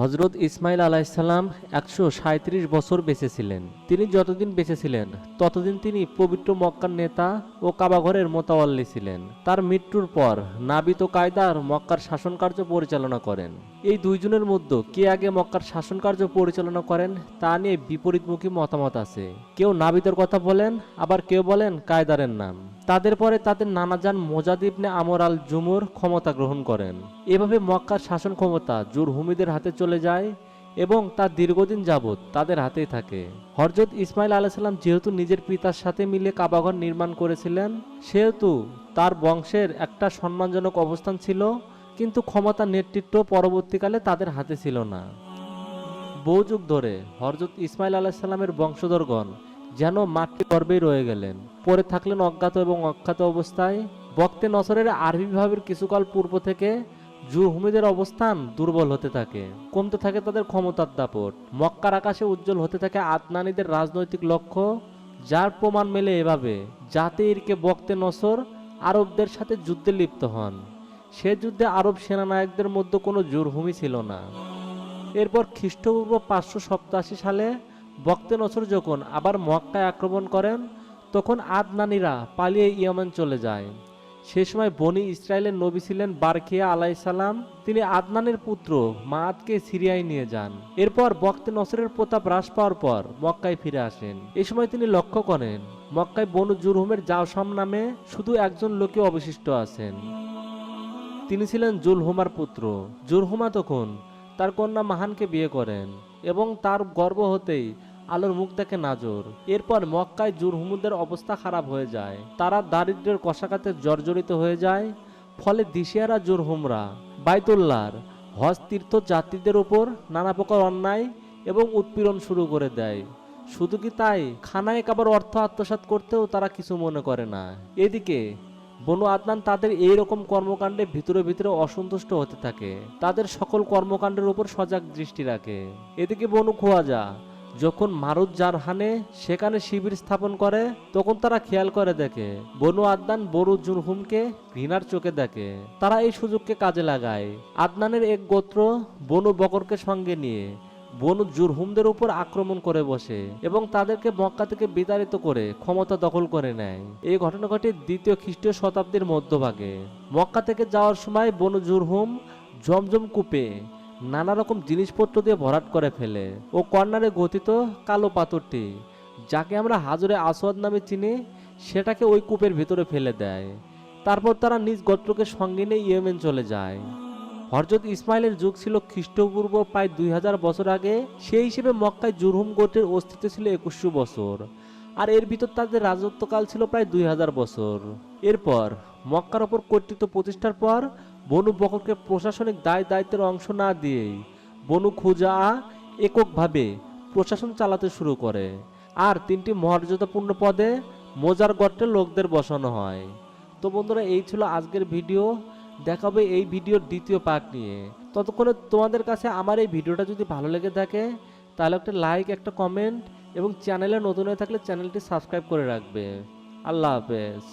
হজরত ইসমাইল আলাইসাল্লাম একশো সাঁত্রিশ বছর বেঁচে ছিলেন তিনি যতদিন বেঁচে ছিলেন ততদিন তিনি পবিত্র মক্কার নেতা ও কাবাঘরের মোতাওয়াল্লি ছিলেন। তার মৃত্যুর পর নাবিত কায়দার মক্কার শাসনকার্য পরিচালনা করেন। এই দুইজনের মধ্যে কে আগে মক্কার শাসনকার্য পরিচালনা করেন, তা নিয়ে বিপরীতমুখী মতামত আছে। কেউ নাবিদের কথা বলেন, আবার কেউ বলেন কায়দারের নাম। তাদের পরে তাদের নানাজান মোজাদিবনে আমর আল জুমুর ক্ষমতা গ্রহণ করেন। এভাবে মক্কার শাসন ক্ষমতা জুরহুমিদের হাতে চলে যায় এবং তা দীর্ঘদিন যাবৎ তাদের হাতেই থাকে। হরজত ইসমাইল আলাইসাল্লাম যেহেতু নিজের পিতার সাথে মিলে কাবাঘর নির্মাণ করেছিলেন, সেহেতু তার বংশের একটা সম্মানজনক অবস্থান ছিল, কিন্তু ক্ষমতা নেতৃত্ব পরবর্তীকালে তাদের হাতে ছিল না। বহু যুগ ধরে হরজত ইসমাইল আলাহিসাল্লামের বংশধরগণ যেন মাতৃ গর্বেই রয়ে গেলেন। পরে থাকলেন অজ্ঞাত এবং অখ্যাত অবস্থায়। বক্তে নসরের আরবি বিভাগের কিছুকাল পূর্ব থেকে জুরহুমিদের অবস্থান দুর্বল হতে থাকে, কমতে থাকে তাদের ক্ষমতার দাপট। মক্কার আকাশে উজ্জ্বল হতে থাকে আদনানীদের রাজনৈতিক লক্ষ্য, যার প্রমাণ মেলে এভাবে, যাতে ইরকে বক্তে নসর আরবদের সাথে যুদ্ধে লিপ্ত হন। সে যুদ্ধে আরব সেনানায়কদের মধ্যে কোনো জোরভূমি ছিল না। এরপর খ্রিস্টপূর্ব পাঁচশো সপ্তাশি সালে বক্তে নসর যখন আবার মক্কায় আক্রমণ করেন, তখন আদনানিরা পালিয়ে ইয়েমেন চলে যায়। সে সময় বনি ইসরায়েলের নবী ছিলেন বারখিয়া আলাইসাল্লাম তিনি আদনানের পুত্র মাদকে সিরিয়ায় নিয়ে যান। এরপর বক্তে নসরের প্রতাপ হ্রাস পাওয়ার পর মক্কায় ফিরে আসেন। এ সময় তিনি লক্ষ্য করেন, মক্কায় বনু জুরহুমের জাওসাম নামে শুধু একজন লোকে অবশিষ্ট আছেন। তিনি ছিলেন জুলহুমার পুত্র। জুরহুমা তখন তার কন্যা মাহানকে বিয়ে করেন এবং তার গর্ভ হতেই আলোর মুখ দেখে নাজর। এরপর মক্কায় জুরহুমুদের অবস্থা খারাপ হয়ে যায়। তারা দারিদ্রের কষাকাতে জর্জরিত হয়ে যায়, ফলে দিশিয়ারা জুরহুমরা বাইতুল্লার হজ তীর্থ যাত্রীদের উপর নানা প্রকার অন্যায় এবং উৎপীড়ন শুরু করে দেয়। শুধু কি তাই? খানায় কাবার অর্থ আত্মসাৎ করতেও তারা কিছু মনে করে না। এদিকে, বনু আদনান তাদের এই রকম কর্মকাণ্ডে ভিতরে ভিতরে অসন্তুষ্ট হতে থাকে। তাদের সকল কর্মকাণ্ডের উপর সজাগ দৃষ্টি রাখে। এদিকে বনু খোয়াজা যখন মারুত জারহানে সেখানে শিবির স্থাপন করে, তখন তারা খেয়াল করে দেখে, বনু আদনান বনু জুরহুমকে ঘৃণার চোখে দেখে। তারা এই সুযোগকে কাজে লাগায়। আদনানের এক গোত্র বনু বকরকে সঙ্গে নিয়ে বনু জুরহুমদের উপর আক্রমণ করে বসে এবং তাদেরকে মক্কা থেকে বিতাড়িত করে ক্ষমতা দখল করে নেয়। এই ঘটনা ঘটে দ্বিতীয় খ্রিস্টীয় শতাব্দীর মধ্যভাগে। মক্কা থেকে যাওয়ার সময় বনু জুরহুম জমজম কূপে নানা রকম জিনিসপত্র দিয়ে ভরাট করে ফেলে। ও কর্নারে গঠিত কালো পাথরটি, যাকে আমরা হাজরে আসওয়াদ নামে চিনি, সেটাকে ওই কূপের ভিতরে ফেলে দেয়। তারপর তারা নিজ গোত্রকে সঙ্গে নিয়ে ইয়েমেন চলে যায়। হরজত ইসমাইলের যুগ ছিল খ্রিস্টপূর্ব প্রায় দুই হাজার বছর আগে। সেই হিসেবে মক্কায় জুরহুম গোত্রের অস্তিত্ব ছিল একুশশো বছর, আর এর ভিতর তাদের রাজত্বকাল ছিল প্রায় দুই হাজার বছর। এরপর মক্কার ওপর কর্তৃত্ব প্রতিষ্ঠার পর বনু বকরকে প্রশাসনিক দায় দায়িত্বের অংশ না দিয়েই বনু খুজা এককভাবে প্রশাসন চালাতে শুরু করে। আর তিনটি মর্যাদাপূর্ণ পদে মোজার গর্তের লোকদের বসানো হয়। তো বন্ধুরা, এই ছিল আজকের ভিডিও। দেখাবে এই ভিডিওর দ্বিতীয় পার্ট নিয়ে। ততক্ষণে তোমাদের কাছে আমার এই ভিডিওটা যদি ভালো লেগে থাকে, তাহলে একটা লাইক একটা কমেন্ট এবং চ্যানেলে নতুন হয়ে থাকলে চ্যানেলটি সাবস্ক্রাইব করে রাখবে। আল্লাহ হাফেজ।